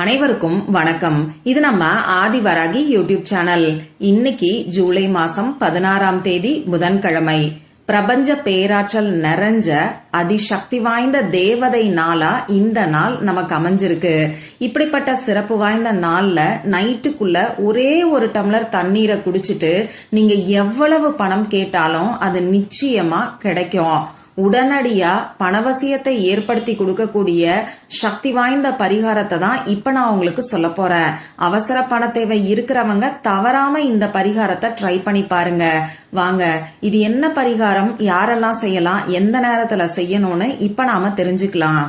அனைவருக்கும் வணக்கம். இது நம்ம ஆதிவராகி யூடியூப் சேனல். இன்னைக்கு ஜூலை மாசம் பதினாறாம் தேதி புதன்கிழமை. பிரபஞ்ச பேராற்றல் நிறைஞ்ச அதிசக்தி வாய்ந்த தேவதை நாளா இந்த நாள் நமக்கு அமைஞ்சிருக்கு. இப்படிப்பட்ட சிறப்பு வாய்ந்த நாள்ல நைட்டுக்குள்ள ஒரே ஒரு டம்ளர் தண்ணீரை குடிச்சிட்டு நீங்க எவ்வளவு பணம் கேட்டாலும் அது நிச்சயமா கிடைக்கும். உடனடியா பணவசியத்தை ஏற்படுத்தி கொடுக்கக்கூடிய சக்தி வாய்ந்த பரிகாரத்தை தான் இப்ப நான் உங்களுக்கு சொல்ல போறேன். அவசர பண தேவை இருக்கிறவங்க தவறாம இந்த பரிகாரத்தை ட்ரை பண்ணி பாருங்க. வாங்க இது என்ன பரிகாரம்? யாரெல்லாம் செய்யலாம்? எந்த நேரத்துல செய்யணும்னு இப்ப நாம தெரிஞ்சுக்கலாம்.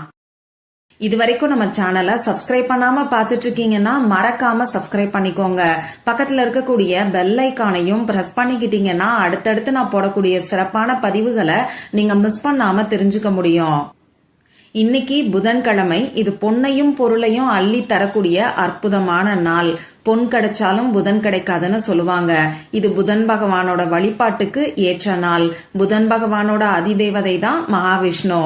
இது வரைக்கும் நம்ம சேனலை சப்ஸ்கிரைப் பண்ணாம பாத்துட்டு இருக்கீங்கன்னா மறக்காம சப்ஸ்கிரைப் பண்ணிக்கோங்க. பக்கத்துல இருக்கக்கூடிய பெல் ஐக்கானையும் பிரஸ் பண்ணிக்கிட்டீங்கன்னா அடுத்தடுத்து நான் போடக்கூடிய சிறப்பான பதிவுகளை நீங்க மிஸ் பண்ணாம தெரிஞ்சுக்க முடியும். இன்னைக்கு புதன்கிழமை இது பொன்னையும் பொருளையும் அள்ளி தரக்கூடிய அற்புதமான நாள். பொன் கிடைச்சாலும் புதன் கிடைக்காதுன்னு சொல்லுவாங்க. இது புதன் பகவானோட வழிபாட்டுக்கு ஏற்ற நாள். புதன் பகவானோட அதிதேவதை தான் மகாவிஷ்ணு.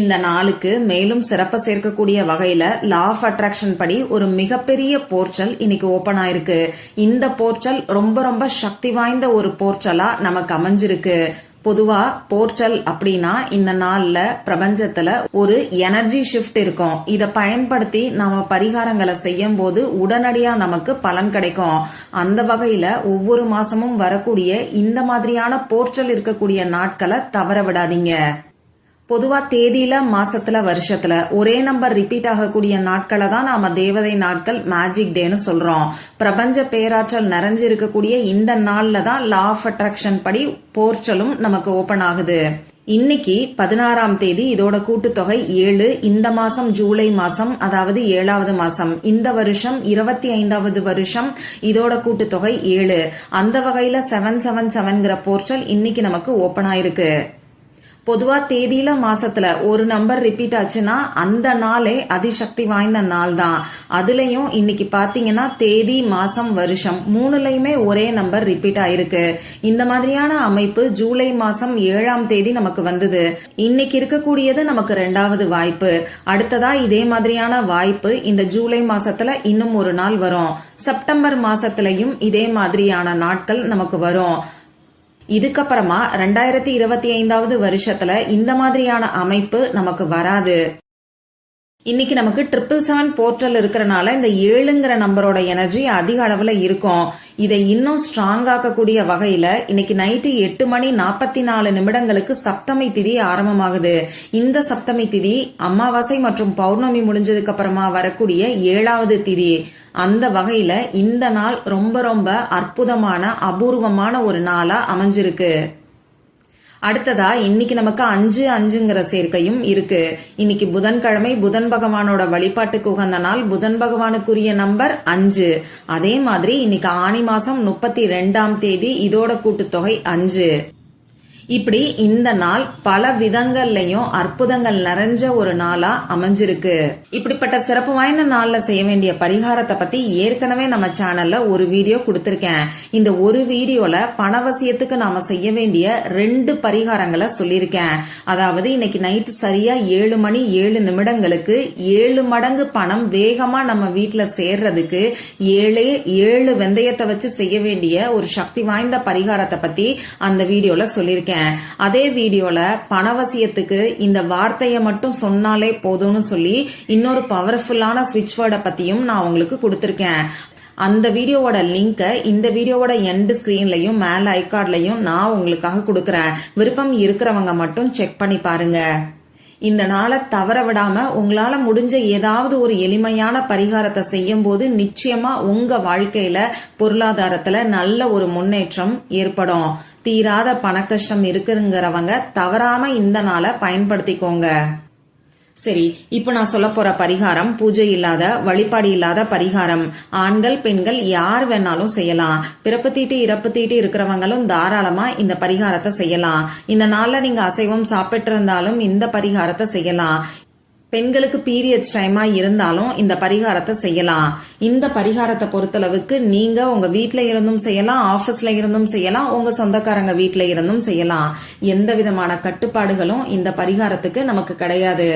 இந்த நாளுக்கு மேலும் சிறப்ப சேர்க்கக்கூடிய வகையில லா ஆஃப் அட்ராக்ஷன் படி ஒரு மிகப்பெரிய போர்ச்சல் இன்னைக்கு ஓபன் ஆயிருக்கு. இந்த போர்ச்சல் ரொம்ப ரொம்ப சக்தி வாய்ந்த ஒரு போர்ச்சலா நமக்கு அமைஞ்சிருக்கு. பொதுவா போர்ட்டல் அப்படின்னா இந்த நாள்ல பிரபஞ்சத்துல ஒரு எனர்ஜி ஷிஃப்ட் இருக்கும். இத பயன்படுத்தி நாம பரிகாரங்களை செய்யும் போது உடனடியா நமக்கு பலன் கிடைக்கும். அந்த வகையில ஒவ்வொரு மாசமும் வரக்கூடிய இந்த மாதிரியான போர்ட்டல் இருக்கக்கூடிய நாட்களை தவற விடாதீங்க. பொதுவா தேதியில மாசத்துல வருஷத்துல ஒரே நம்பர் ரிப்பீட் ஆகக்கூடிய நாட்களை தான் நாம தேவதை நாட்கள் மேஜிக் டேன்னு சொல்றோம். பிரபஞ்ச பேராற்றல் நிறைஞ்சிருக்கக்கூடிய இந்த நாள்ல தான் லா ஆஃப் அட்ராக்ஷன் படி போர்ச்சலும் நமக்கு ஓபன் ஆகுது. இன்னைக்கு பதினாறாம் தேதி இதோட கூட்டுத்தொகை ஏழு. இந்த மாசம் ஜூலை மாசம் அதாவது ஏழாவது மாசம். இந்த வருஷம் இருபத்தி ஐந்தாவது வருஷம் இதோட கூட்டுத்தொகை ஏழு. அந்த வகையில செவன் செவன் செவன்கிற போர்ச்சல் இன்னைக்கு நமக்கு ஓபன் ஆயிருக்கு. பொதுவா தேதியில மாசத்துல ஒரு நம்பர் ரிப்பீட் ஆச்சுன்னா அந்த நாளே அதிசக்தி வாய்ந்த நாள் தான். அதுலயும் இன்னைக்கு பாத்தீங்கன்னா தேதி மாசம் வருஷம் மூணுலயுமே ஒரே நம்பர் ரிப்பீட் ஆயிருக்கு. இந்த மாதிரியான அமைப்பு ஜூலை மாசம் ஏழாம் தேதி நமக்கு வந்தது. இன்னைக்கு இருக்கக்கூடியது நமக்கு ரெண்டாவது வாய்ப்பு. அடுத்ததா இதே மாதிரியான வாய்ப்பு இந்த ஜூலை மாசத்துல இன்னும் ஒரு நாள் வரும். செப்டம்பர் மாசத்திலையும் இதே மாதிரியான நாட்கள் நமக்கு வரும். இதுக்கப்புறமா ரெண்டாயிரத்தி இருபத்தி ஐந்தாவது வருஷத்துல இந்த மாதிரியான அமைப்பு நமக்கு வராது. இன்னைக்கு நமக்கு ட்ரிபிள் செவன் போர்ட்டல் இருக்கிறனால இந்த ஏழுங்கிற நம்பரோட எனர்ஜி அதிக அளவுல இருக்கும். இதை இன்னும் ஸ்ட்ராங் ஆக்கக்கூடிய வகையில இன்னைக்கு நைட்டு எட்டு மணி நாற்பத்தி நாலு நிமிடங்களுக்கு சப்தமி திதி ஆரம்பமாகுது. இந்த சப்தமி திதி அமாவாசை மற்றும் பௌர்ணமி முடிஞ்சதுக்கு அப்புறமா வரக்கூடிய ஏழாவது திதி. அந்த வகையில இந்த நாள் ரொம்ப ரொம்ப அற்புதமான அபூர்வமான ஒரு நாளா அமைஞ்சிருக்கு. அடுத்ததா இன்னைக்கு நமக்கு அஞ்சு அஞ்சுங்கிற சேர்க்கையும் இருக்கு. இன்னைக்கு புதன்கிழமை புதன் பகவானோட வழிபாட்டுக்கு உகந்த நாள் புதன் பகவானுக்குரிய நம்பர் அஞ்சு. அதே மாதிரி இன்னைக்கு ஆணி மாசம் முப்பத்தி ரெண்டாம் தேதி இதோட கூட்டுத்தொகை அஞ்சு. இப்படி இந்த நாள் பல விதங்கள்லயும் அற்புதங்கள் நிறைஞ்ச ஒரு நாளா அமைஞ்சிருக்கு. இப்படிப்பட்ட சிறப்பு வாய்ந்த நாள்ல செய்ய வேண்டிய பரிகாரத்தை பத்தி ஏற்கனவே நம்ம சேனல்ல ஒரு வீடியோ கொடுத்திருக்கேன். இந்த ஒரு வீடியோல பணவசியத்துக்கு நாம செய்ய வேண்டிய ரெண்டு பரிகாரங்களை சொல்லியிருக்கேன். அதாவது இன்னைக்கு நைட்டு சரியா ஏழு மணி ஏழு நிமிடங்களுக்கு ஏழு மடங்கு பணம் வேகமா நம்ம வீட்டுல சேர்றதுக்கு ஏழே ஏழு வெந்தயத்தை வச்சு செய்ய வேண்டிய ஒரு சக்தி வாய்ந்த பரிகாரத்தை பத்தி அந்த வீடியோல சொல்லியிருக்கேன். சொல்லியிருக்கேன் அதே வீடியோல பணவசியத்துக்கு இந்த வார்த்தையை மட்டும் சொன்னாலே போதும்னு சொல்லி இன்னொரு பவர்ஃபுல்லான ஸ்விட்ச் வேர்டை பத்தியும் நான் உங்களுக்கு கொடுத்துருக்கேன். அந்த வீடியோவோட லிங்கை இந்த வீடியோவோட எண்ட் ஸ்கிரீன்லையும் மேல ஐகார்ட்லையும் நான் உங்களுக்காக கொடுக்கறேன். விருப்பம் இருக்கிறவங்க மட்டும் செக் பண்ணி பாருங்க. இந்த நாளை தவற விடாம உங்களால முடிஞ்ச ஏதாவது ஒரு எளிமையான பரிகாரத்தை செய்யும் போது நிச்சயமா உங்க வாழ்க்கையில பொருளாதாரத்துல நல்ல ஒரு முன்னேற்றம் ஏற்படும். தீராத பணக்கஷ்டம் இருக்குங்கிறவங்க தவறாம இந்த நாளை பயன்படுத்திக்கோங்க. சரி இப்ப நான் சொல்ல போற பரிகாரம் பூஜை இல்லாத வழிபாடு இல்லாத பரிகாரம். ஆண்கள் பெண்கள் யார் வேணாலும் செய்யலாம். பிறப்பு தீட்டு இறப்பு தீட்டு இருக்கிறவங்களும் தாராளமா இந்த பரிகாரத்தை செய்யலாம். இந்த நாள்ல நீங்க அசைவம் சாப்பிட்டு இருந்தாலும் இந்த பரிகாரத்தை செய்யலாம். பெண்களுக்கு பீரியட்ஸ் டைமா இருந்தாலும் இந்த பரிகாரத்தை செய்யலாம். இந்த பரிகாரத்தை பொறுத்தளவுக்கு நீங்க உங்க வீட்ல இருந்தும் செய்யலாம் ஆபீஸ்ல இருந்தும் செய்யலாம் உங்க சொந்தக்காரங்க வீட்ல இருந்தும் செய்யலாம். எந்த விதமான கட்டுப்பாடுகளும் இந்த பரிகாரத்துக்கு நமக்கு கிடையாது.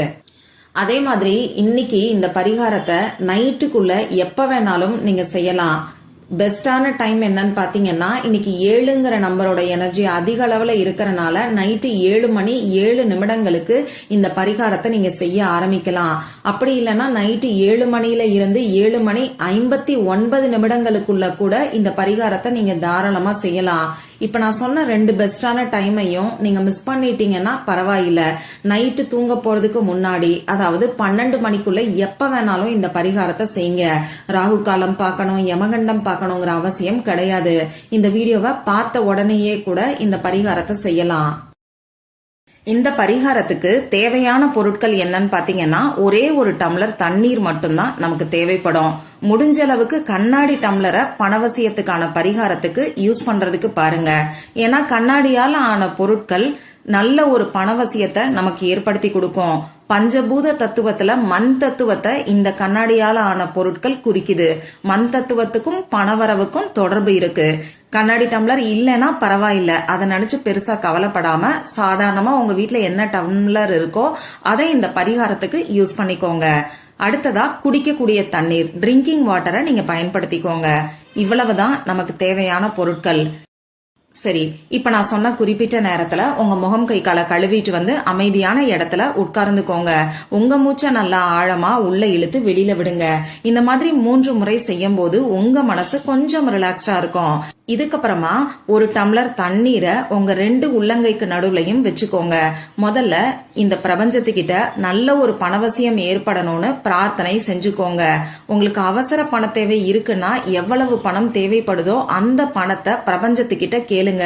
அதே மாதிரி இன்னைக்கு இந்த பரிகாரத்தை நைட்டுக்குள்ள எப்ப வேணாலும் நீங்க செய்யலாம். பெஸ்டான டைம் என்னன்னு பாத்தீங்கன்னா இன்னைக்கு ஏழுங்கிற நம்பரோட எனர்ஜி அதிக அளவுல இருக்கிறனால நைட்டு ஏழு மணி ஏழு நிமிடங்களுக்கு இந்த பரிகாரத்தை நீங்க செய்ய ஆரம்பிக்கலாம். அப்படி இல்லைன்னா நைட்டு ஏழு மணியில இருந்து ஏழு மணி ஐம்பத்தி ஒன்பது நிமிடங்களுக்குள்ள கூட இந்த பரிகாரத்தை நீங்க தாராளமா செய்யலாம். இப்ப நான் சொன்ன ரெண்டு பெஸ்டான டைமையும் நீங்க மிஸ் பண்ணிட்டீங்கன்னா பரவாயில்ல. நைட்டு தூங்க போறதுக்கு முன்னாடி அதாவது பன்னெண்டு மணிக்குள்ள எப்ப வேணாலும் இந்த பரிகாரத்தை செய்யுங்க. ராகு காலம் பார்க்கணும் யமகண்டம் பார்க்கணுங்கிற அவசியம் கிடையாது. இந்த வீடியோவை பார்த்த உடனேயே கூட இந்த பரிகாரத்தை செய்யலாம். இந்த பரிகாரத்துக்கு தேவையான பொருட்கள் என்னன்னு பாத்தீங்கன்னா ஒரே ஒரு டம்ளர் தண்ணீர் மட்டும்தான் நமக்கு தேவைப்படும். முடிஞ்ச அளவுக்கு கண்ணாடி டம்ளரை பணவசியத்துக்கான பரிகாரத்துக்கு யூஸ் பண்றதுக்கு பாருங்க. ஏன்னா கண்ணாடியால ஆன பொருட்கள் நல்ல ஒரு பணவசியத்தை நமக்கு ஏற்படுத்தி கொடுக்கும். பஞ்சபூத தத்துவத்துல மண் தத்துவத்தை இந்த கண்ணாடியால ஆன பொருட்கள் குறிக்குது. மண் தத்துவத்துக்கும் பணவரவுக்கும் தொடர்பு இருக்கு. கண்ணாடி டம்ளர் இல்லைன்னா பரவாயில்ல. அதை நினைச்சு பெருசா கவலைப்படாம சாதாரணமா உங்க வீட்டுல என்ன டம்ளர் இருக்கோ அதை இந்த பரிகாரத்துக்கு யூஸ் பண்ணிக்கோங்க. அடுத்ததா குடிக்கக்கூடிய தண்ணீர் ட்ரிங்கிங் வாட்டரை நீங்க பயன்படுத்திக்கோங்க. இவ்வளவுதான் நமக்கு தேவையான பொருட்கள். சரி இப்ப நான் சொன்ன குறிப்பிட்ட நேரத்துல உங்க முகம் கை காலை கழுவிட்டு வந்து அமைதியான இடத்துல உட்கார்ந்துக்கோங்க. உங்க மூச்சை நல்லா ஆழமா உள்ள இழுத்து வெளியில விடுங்க. இந்த மாதிரி மூன்று முறை செய்யும் போது உங்க மனசு கொஞ்சம் ரிலாக்ஸ்டா இருக்கும். இதுக்கப்புறமா ஒரு டம்ளர் தண்ணீரை உங்க ரெண்டு உள்ளங்கைக்கு நடுவுலையும் வச்சுக்கோங்க. முதல்ல இந்த பிரபஞ்சத்துக்கிட்ட நல்ல ஒரு பணவசியம் ஏற்படணும்னு பிரார்த்தனை செஞ்சுக்கோங்க. உங்களுக்கு அவசர பண தேவை இருக்குன்னா எவ்வளவு பணம் தேவைப்படுதோ அந்த பணத்தை பிரபஞ்சத்துக்கிட்ட கேளுங்க.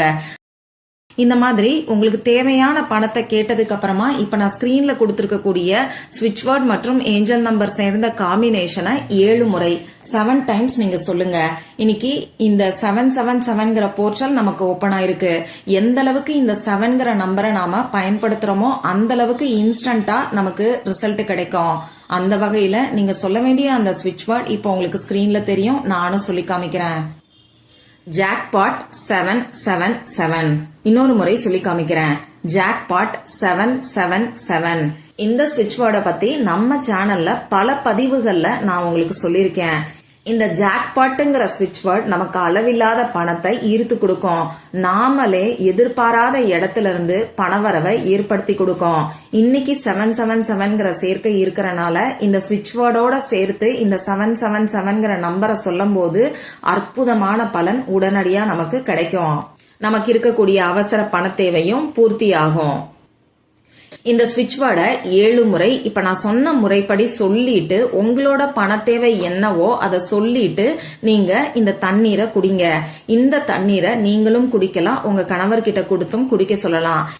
இந்த மாதிரி உங்களுக்கு தேவையான பணத்தை கேட்டதுக்கு அப்புறமா இப்ப நான் ஸ்கிரீன்ல கொடுத்திருக்கக்கூடிய ஸ்விட்ச் வேர்ட் மற்றும் ஏஞ்சல் நம்பர் சேர்ந்த காம்பினேஷனை ஏழு முறை செவன் டைம்ஸ் நீங்க சொல்லுங்க. இன்னைக்கு இந்த செவன் செவன் செவன்கிற போர்ட்டல் நமக்கு ஓபன் ஆயிருக்கு. எந்த அளவுக்கு இந்த செவன்கிற நம்பரை நாம பயன்படுத்துறோமோ அந்த அளவுக்கு இன்ஸ்டன்டா நமக்கு ரிசல்ட் கிடைக்கும். அந்த வகையில நீங்க சொல்ல வேண்டிய அந்த ஸ்விட்ச் வேர்ட் இப்போ உங்களுக்கு ஸ்கிரீன்ல தெரியும். நானும் சொல்லி காமிக்கிறேன். ஜாக்பாட் செவன் செவன் செவன் இன்னொரு முறை சொல்லி காமிக்கிறேன். ஜாக்பாட் செவன் செவன் செவன் இந்த ஸ்விட்ச் வேர்டை பத்தி நம்ம சேனல்ல பல பதிவுகள்ல நான் உங்களுக்கு சொல்லியிருக்கேன். இந்த ஜாக்பாட்டுங்கிற ஸ்விட்ச் வேர்ட் நமக்கு அளவில்லாத பணத்தை ஈர்த்து கொடுக்கும். நாமளே எதிர்பாராத இடத்துல இருந்து பணவரவை ஏற்படுத்தி கொடுக்கும். இன்னைக்கு செவன் செவன் செவன்கிற சேர்க்கை இருக்கிறனால இந்த ஸ்விட்ச் வேர்டோட சேர்த்து இந்த செவன் செவன் செவன்கிற நம்பரை சொல்லும் போது அற்புதமான பலன் உடனடியா நமக்கு கிடைக்கும். நமக்கு இருக்கக்கூடிய அவசர பண தேவையும் பூர்த்தி ஆகும் இந்த ஸ்விட்ச் வேர்டை ஏழு முறை. இப்ப நான் சொன்ன முறைப்படி சொல்லிட்டு உங்களோட பண தேவை என்னவோ அதை சொல்லிட்டு நீங்க இந்த தண்ணீரை குடிங்க. இந்த தண்ணீரை நீங்களும் குடிக்கலாம். உங்க கணவர்கிட்ட கொடுத்தும் குடிக்க சொல்லலாம்.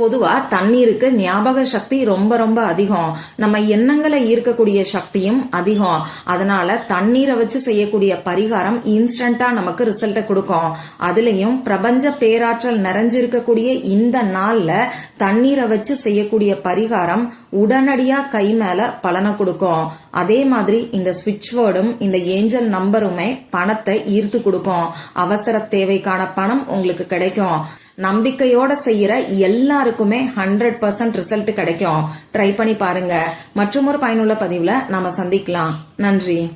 பொதுவா தண்ணீருக்கு ஞாபக சக்தி ரொம்ப ரொம்ப அதிகம். நம்ம எண்ணங்களை ஈர்க்கக்கூடிய சக்தியும் அதிகம். அதனால தண்ணீரை வச்சு செய்யக்கூடிய பரிகாரம் இன்ஸ்டன்டா நமக்கு ரிசல்ட்டை கொடுக்கும். அதுலயும் பிரபஞ்ச பேராற்றல் நிறைஞ்சிருக்கக்கூடிய இந்த நாள்ல தண்ணீரை வச்சு செய்யக்கூடிய பரிகாரம் உடனடியா கை மேல பலனை கொடுக்கும். அதே மாதிரி இந்த ஸ்விட்ச் வேர்டும் இந்த ஏஞ்சல் நம்பருமே பணத்தை ஈர்த்து கொடுக்கும். அவசர தேவைக்கான பணம் உங்களுக்கு கிடைக்கும். நம்பிக்கையோட செய்யற எல்லாருக்குமே ஹண்ட்ரட் பர்சன்ட் ரிசல்ட் கிடைக்கும். ட்ரை பண்ணி பாருங்க. மற்றும் ஒரு பயனுள்ள பதிவுல நாம சந்திக்கலாம். நன்றி.